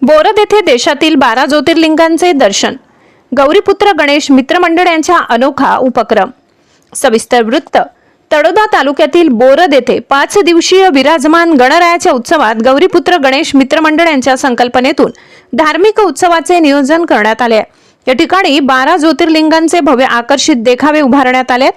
बोरद येथे देशातील बारा ज्योतिर्लिंगांचे दर्शन. गौरीपुत्र गणेश मित्रमंडळ यांचा अनोखा उपक्रम. सविस्तर वृत्त. तळोदा तालुक्यातील बोरद येथे पाच दिवसीय विराजमान गणरायाच्या उत्सवात गौरीपुत्र गणेश मित्रमंडळ यांच्या संकल्पनेतून धार्मिक उत्सवाचे नियोजन करण्यात आले आहे. या ठिकाणी बारा ज्योतिर्लिंगांचे भव्य आकर्षित देखावे उभारण्यात आले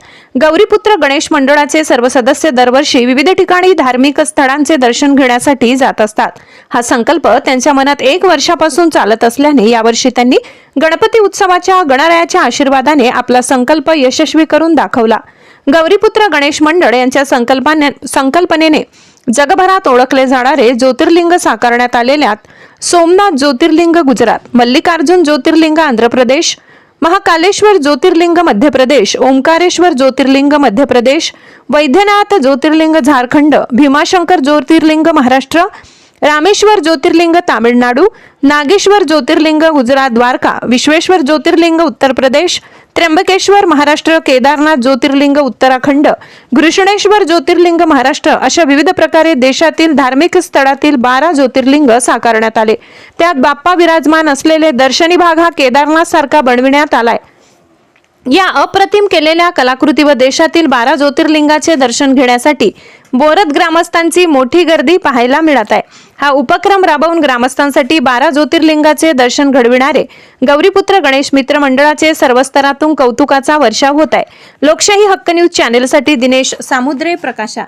गौरीपुत्र गणेश मंडळाचे सर्व सदस्य दरवर्षी विविध ठिकाणी धार्मिक स्थळांचे दर्शन घेण्यासाठी जात असतात. हा संकल्प त्यांच्या मनात एक वर्षापासून चालत असल्याने यावर्षी त्यांनी गणपती उत्सवाच्या गणरायाच्या आशीर्वादाने आपला संकल्प यशस्वी करून दाखवला. गौरीपुत्र गणेश मंडळ यांच्या संकल्पाने संकल्पनेने जगभरात ओळखले जाणारे ज्योतिर्लिंग साकारण्यात आलेल्यात सोमनाथ ज्योतिर्लिंग गुजरात मल्लिकार्जुन ज्योतिर्लिंग आंध्र प्रदेश महाकालेश्वर ज्योतिर्लिंग मध्य प्रदेश ओंकारेश्वर ज्योतिर्लिंग मध्य प्रदेश वैद्यनाथ ज्योतिर्लिंग झारखंड भीमाशंकर ज्योतिर्लिंग महाराष्ट्र रामेश्वर ज्योतिर्लिंग तामिळनाडू नागेश्वर ज्योतिर्लिंग गुजरात द्वारका विश्वेश्वर ज्योतिर्लिंग उत्तर प्रदेश त्र्यंबकेश्वर महाराष्ट्र केदारनाथ ज्योतिर्लिंग उत्तराखंड घृष्णेश्वर ज्योतिर्लिंग महाराष्ट्र अशा विविध प्रकारे देशातील धार्मिक स्थळातील बारा ज्योतिर्लिंग साकारण्यात आले. त्यात बाप्पा विराजमान असलेले दर्शनी भाग हा केदारनाथ सारखा बनविण्यात आलाय. या अप्रतिम केलेल्या कलाकृती व देशातील बारा ज्योतिर्लिंगाचे दर्शन घेण्यासाठी बोरद ग्रामस्थांची मोठी गर्दी पाहायला मिळत आहे. हा उपक्रम राबवून ग्रामस्थांसाठी बारा ज्योतिर्लिंगाचे दर्शन घडविणारे गौरीपुत्र गणेश मित्र मंडळाचे सर्व स्तरातून कौतुकाचा वर्षाव होत आहे. लोकशाही हक्क न्यूज चॅनेलसाठी दिनेश सामुद्रे प्रकाशा.